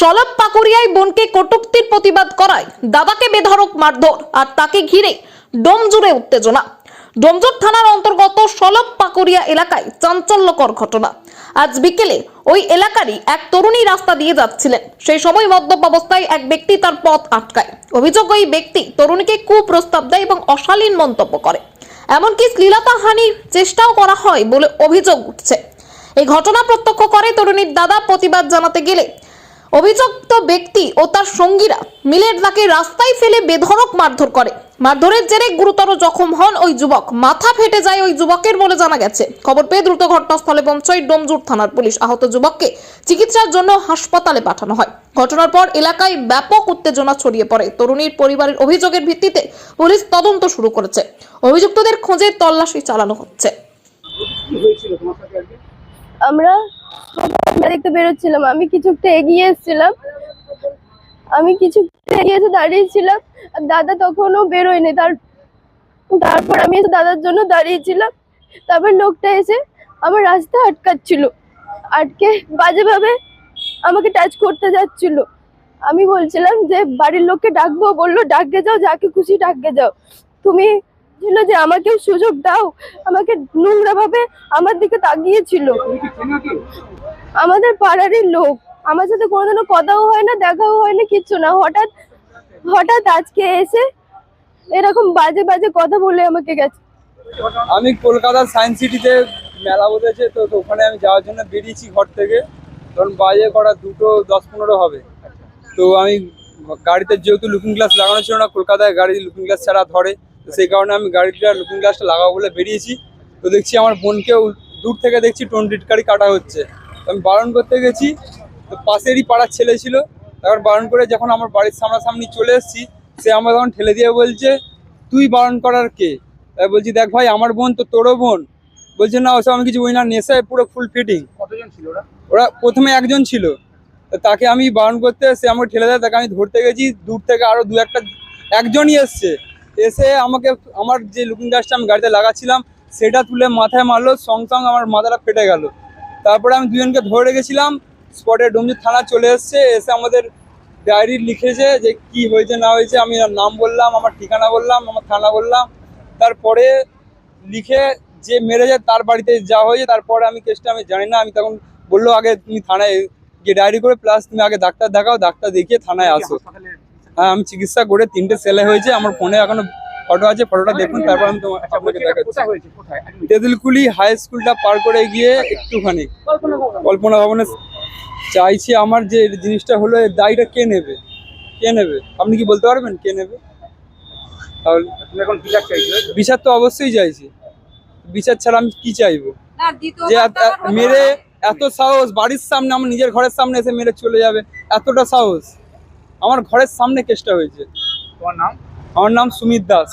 সলব পাকুড়িয়ায় বোনকে কটুক্তির প্রতিবাদ করায় দাদাকে বেধড়ক মারধর আর তাকে ঘিরে ডোমজুড়ে উত্তেজনা। ডোমজুর থানার অন্তর্গত সলব পাকুড়িয়া এলাকায় চাঞ্চল্যকর ঘটনা। আজ বিকেলে ওই এলাকারই এক তরুণী রাস্তা দিয়ে যাচ্ছিলেন। সেই সময় মদ্যপ অবস্থায় এক ব্যক্তি তার পথ আটকায়। অভিযোগ, ওই ব্যক্তি তরুণীকে কুপ্রস্তাব দেয় এবং অশালীন মন্তব্য করে। এমনকি শ্লীলতাহানির চেষ্টাও করা হয় বলে অভিযোগ উঠছে। এই ঘটনা প্রত্যক্ষ করে তরুণীর দাদা প্রতিবাদ জানাতে গেলে অভিযুক্ত ব্যক্তি ও তার সঙ্গীরা মিলের তাকে রাস্তায় ফেলে বেধড়ক মারধর করে। মারধরের জেরে গুরুতর জখম হন ওই যুবক। মাথা ফেটে যায় ওই যুবকের বলে জানা গেছে। খবর পেয়ে দ্রুত ঘটনাস্থলে পৌঁছয় ডোমজুর থানার পুলিশ। আহত যুবককে চিকিৎসার জন্য হাসপাতালে পাঠানো হয়। ঘটনার পর এলাকায় ব্যাপক উত্তেজনা ছড়িয়ে পড়ে। তরুণীর পরিবারের অভিযোগের ভিত্তিতে পুলিশ তদন্ত শুরু করেছে। অভিযুক্তদের খোঁজে তল্লাশি চালানো হচ্ছে। আমরা দেখতে বেরোচ্ছিলাম। আমি কিছুটা এগিয়ে এসেছিলাম। আমি কিছুটা এগিয়ে এসে দাঁড়িয়েছিলাম। দাদা তখনও বেরোয়নি। তার তারপর আমি এসে দাদার জন্য দাঁড়িয়েছিলাম। তারপর লোকটা এসে আমার রাস্তা আটকাচ্ছিল। আটকে বাজেভাবে আমাকে টাচ করতে যাচ্ছিল। আমি বলছিলাম যে, বাড়ির লোককে ডাকবো। বলল, ডাকতে যাও, যাকে খুশি ডাকতে যাও। তুমি ছিল যে আমাকেও সুযোগ দাও। আমাকে নোংরা ভাবে আমার দিকে তাকিয়েছিল। আমাদের পাড়ারই লোক। আমার সাথে কোনোদিনও কথাও হয় না, দেখাও হয় না, কিচ্ছু না। হঠাৎ হঠাৎ আজকে এসে এরকম বাজে বাজে কথা বলে আমাকে গেছে। আমি কলকাতার সায়েন্স সিটিতে মেলা বসেছে, তো ওখানে আমি যাওয়ার জন্য বেরিয়েছি ঘর থেকে। তখন বাজে করা দুটো, দশ পনেরো হবে। তো আমি গাড়িতে যেহেতু লুকিং গ্লাস লাগানো ছিল না, কলকাতায় গাড়ি লুকিং গ্লাস ছাড়া ধরে। সেই কারণে আমি গাড়িটা লুকিং গ্লাসটা লাগাবো বলে বেরিয়েছি। তো দেখছি আমার বোনকেও দূর থেকে দেখছি টোনডিট গাড়ি কাটা হচ্ছে। আমি বারণ করতে গেছি তো পাশেরই পাড়ার ছেলে ছিল। তারপর বারণ করে যখন আমার বাড়ির সামনাসামনি চলে এসেছি সে আমার তখন ঠেলে দিয়ে বলছে তুই বারণ করার কে? তাই বলছি দেখ ভাই আমার বোন তো তোরও বোন। বলছে না ওসব আমি কিছু না নেশায় পুরো ফুল ফিটিং কতজন ছিল ওরা? ওরা প্রথমে একজন ছিল। তো তাকে আমি বারণ করতে সে আমাকে ঠেলে দেয় তাকে আমি ধরতে গেছি। দূর থেকে আরও দু একটা একজনই এসছে। এসে আমাকে, আমার যে লুকিং গ্লাসটা আমি গাড়িতে লাগাচ্ছিলাম, সেটা তুলে মাথায় মারলো, সঙ্গে সঙ্গে আমার মাথাটা ফেটে গেল। তারপরে আমি দুজনকে ধরে রেখেছিলাম স্পটে ডোমজুর থানা চলে এসছে, এসে আমাদের ডায়েরি লিখেছে যে কি হয়েছে, না হয়েছে, আমি নাম বললাম, আমার ঠিকানা বললাম, আমার থানা বললাম। তারপরে লিখে যে মেরেছে তার বাড়িতে যাওয়া হয়েছে, তারপরে আমি কেসটা আমি জানি না, আমি তখন বলল, আগে তুমি থানায় গিয়ে ডায়েরি করে প্লাস তুমি আগে ডাক্তার দেখাও, ডাক্তার দেখিয়ে থানায় আসো। আমি চিকিৎসা করে তিনটে সেলে হয়েছে আমার ফোনে এখনও ফটো আছে ফটোটা দেখুন তারপর আমি আপনাকে দেখাচ্ছি। তেঁতুলকুলি হাই স্কুলটা পার করে গিয়ে একটুখানি কল্পনা ভবনে। চাইছি আমার যে জিনিসটা হলো এর দায়টা কে নেবে? কে নেবে? আপনি কি বলতে পারবেন কে নেবে? তাহলে এখন বিচার চাইছো। বিচার তো অবশ্যই চাইছি। বিচার ছাড়া আমি কি চাইব? যে মেরে এত সাহস বাড়ির সামনে আমার নিজের ঘরের সামনে এসে মেরে চলে যাবে এতটা সাহস। আমার ঘরের সামনে কেসটা হয়েছে। তোমার নাম? আমার নাম সুমিত দাস।